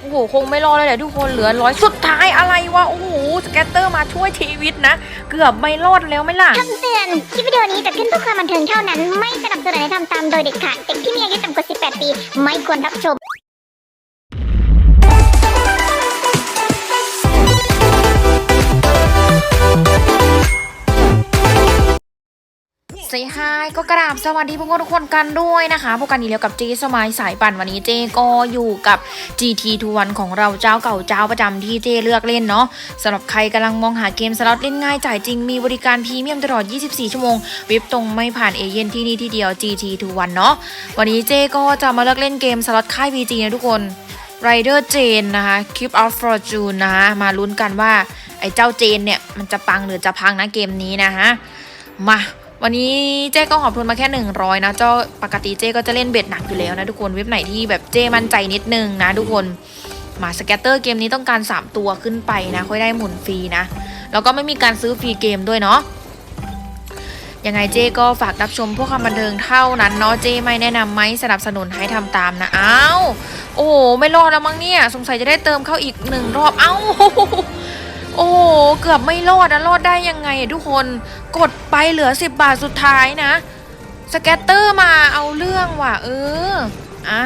โอ้โห คงไม่รอดเลยแหละทุกคนเหลือร้อยสุดท้ายอะไรวะ โอ้โห สแกตเตอร์มาช่วยชีวิตนะ เกือบไม่รอดแล้วไม่ล่ะ คำเตือน คลิปวิดีโอนี้จะขึ้นเพื่อความบันเทิงเท่านั้น ไม่สนับสนุนให้ทำตามโดยเด็ดขาด เด็กที่มีอายุต่ำกว่า 18 ปี ไม่ควรรับชม สวัสดีค่ะก็กราบสวัสดีพวกทุกคนกันด้วยนะคะพวกกันอีกแล้วกับเจสมัยสายปั่นวันนี้เจก็อยู่กับ GT ทุวันของเราเจ้าเก่าเจ้าประจำที่เจเลือกเล่นเนาะสำหรับใครกำลังมองหาเกมสล็อตเล่นง่ายจ่ายจริงมีบริการพรีเมียมตลอด 24 ชั่วโมงเว็บตรงไม่ผ่านเอเย่นที่นี่ที่เดียว GT ทุวันเนาะวันนี้เจก็จะมาเลือกเล่นเกมสล็อตค่าย VG นะทุกคน Rider Jane นะคะ Keep Out Fortune นะคะมาลุ้นกันว่าไอ้เจ้าเจนเนี่ยมันจะปังหรือจะพังนะเกมนี้นะฮะมา วันนี้เจ๊ก็หอบทุนมาแค่ 100 นะเจ้าปกติเจ๊ก็จะเล่นเบ็ดหนักอยู่แล้วนะทุกคนเว็บไหนที่แบบเจ๊มั่นใจนิดนึงนะทุกคนมาสแกตเตอร์เกมนี้ต้องการ 3 ตัวขึ้นไปนะค่อยได้หมุนฟรีนะ แล้วก็ไม่มีการซื้อฟรีเกมด้วยเนาะยังไงเจ๊ก็ฝากรับชมพวกความบันเทิงเท่านั้นเนาะเจ๊ไม่แนะนำไม่สนับสนุนให้ทำตามนะอ้าวโอ้โหไม่รอดแล้วมั้งเนี่ย สงสัยจะได้เติมเข้าอีกหนึ่งรอบเอ้า โอ้โห เกือบไม่รอดนะรอดได้ยังไงทุกคน กดไปเหลือ 10 บาทสุดท้ายนะ สแกตเตอร์มาเอาเรื่องว่ะ เอออะ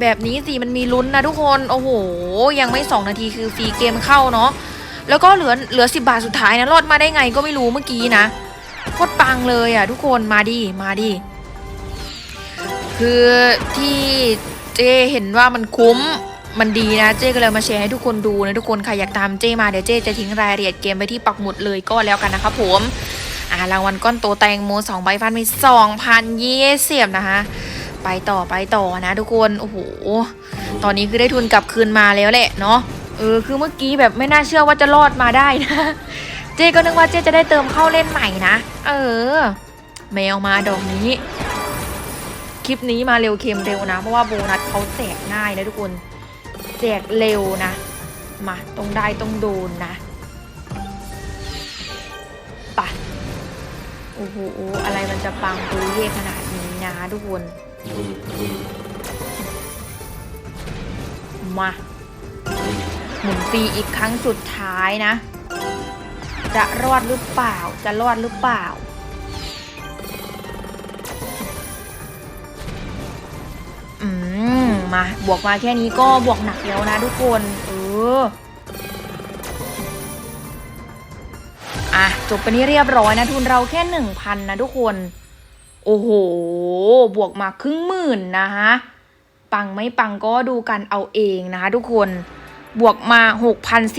แบบนี้สิมันมีลุ้นนะทุกคน โอ้โห ยังไม่ 2 นาทีคือฟรีเกมเข้าเนาะ แล้วก็เหลือเหลือ 10 บาทสุดท้ายนะ รอดมาได้ไงก็ไม่รู้เมื่อกี้นะ โคตรปังเลยอะทุกคน มาดิ มาดิ คือที่เจเห็นว่ามันคุ้ม มันดีนะเจ๊ก็เลยมาแชร์ให้ทุกคนดูนะทุกคนใครอยากตามเจ๊มาเดี๋ยวเจ๊จะทิ้งรายละเอียดเกมไว้ที่ปักหมุดเลยก็แล้วกันนะครับผมอ่ารางวัลก้อนโตแตงโมสองใบฟันมีสองพันยี่สิบนะคะ ไปต่อไปต่อนะทุกคนโอ้โหตอนนี้คือได้ทุนกลับคืนมาแล้วแหละเนาะเออคือเมื่อกี้แบบไม่น่าเชื่อว่าจะรอดมาได้นะ เจ๊ก็นึกว่าเจ๊จะได้เติมเข้าเล่นใหม่นะเออ แมวมาดอกนี้ คลิปนี้มาเร็วเค็มเร็วนะ เพราะว่าโบนัสเขาแจกง่ายนะทุกคน แจกเร็วนะ มาต้องได้ต้องโดนนะปะโอ้โหอะไรมันจะปังปุยเย่ขนาดนี้นะทุกคนมาหมุนฟรีอีกครั้งสุดท้ายนะ จะรอดหรือเปล่า จะรอดหรือเปล่า อืม มา บวกมาแค่นี้ก็บวกหนักแล้วนะทุกคน เออ อะ จบไปนี่เรียบร้อยนะทุนเราแค่หนึ่งพันนะทุกคน โอ้โห บวกมาครึ่งหมื่นนะฮะ ปังไม่ปังก็ดูกันเอาเองนะคะทุกคน บวกมา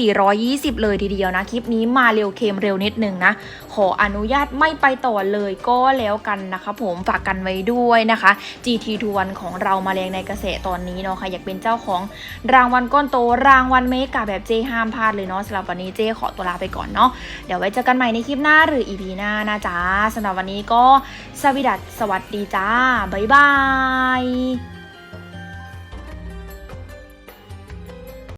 6,420 เลยทีเดียวนะ คลิปนี้มาเร็วเค็มเร็วนิดนึงนะ ขออนุญาตไม่ไปต่อเลยก็แล้วกันนะคะผมฝากกันไว้ด้วยนะคะ GT21 ของเรามาแรงในกระแสตอนนี้เนาะค่ะอยากเป็นเจ้าของรางวัลก้อนโตรางวัลเมกาแบบเจห้ามพลาดเลยเนาะสำหรับวันนี้เจขอตัวลาไปก่อนเนาะเดี๋ยวไว้เจอกันใหม่ในคลิปหน้าหรือ EP หน้านะจ๊ะสำหรับวันนี้ก็สวัสดีจ้าบ๊ายบาย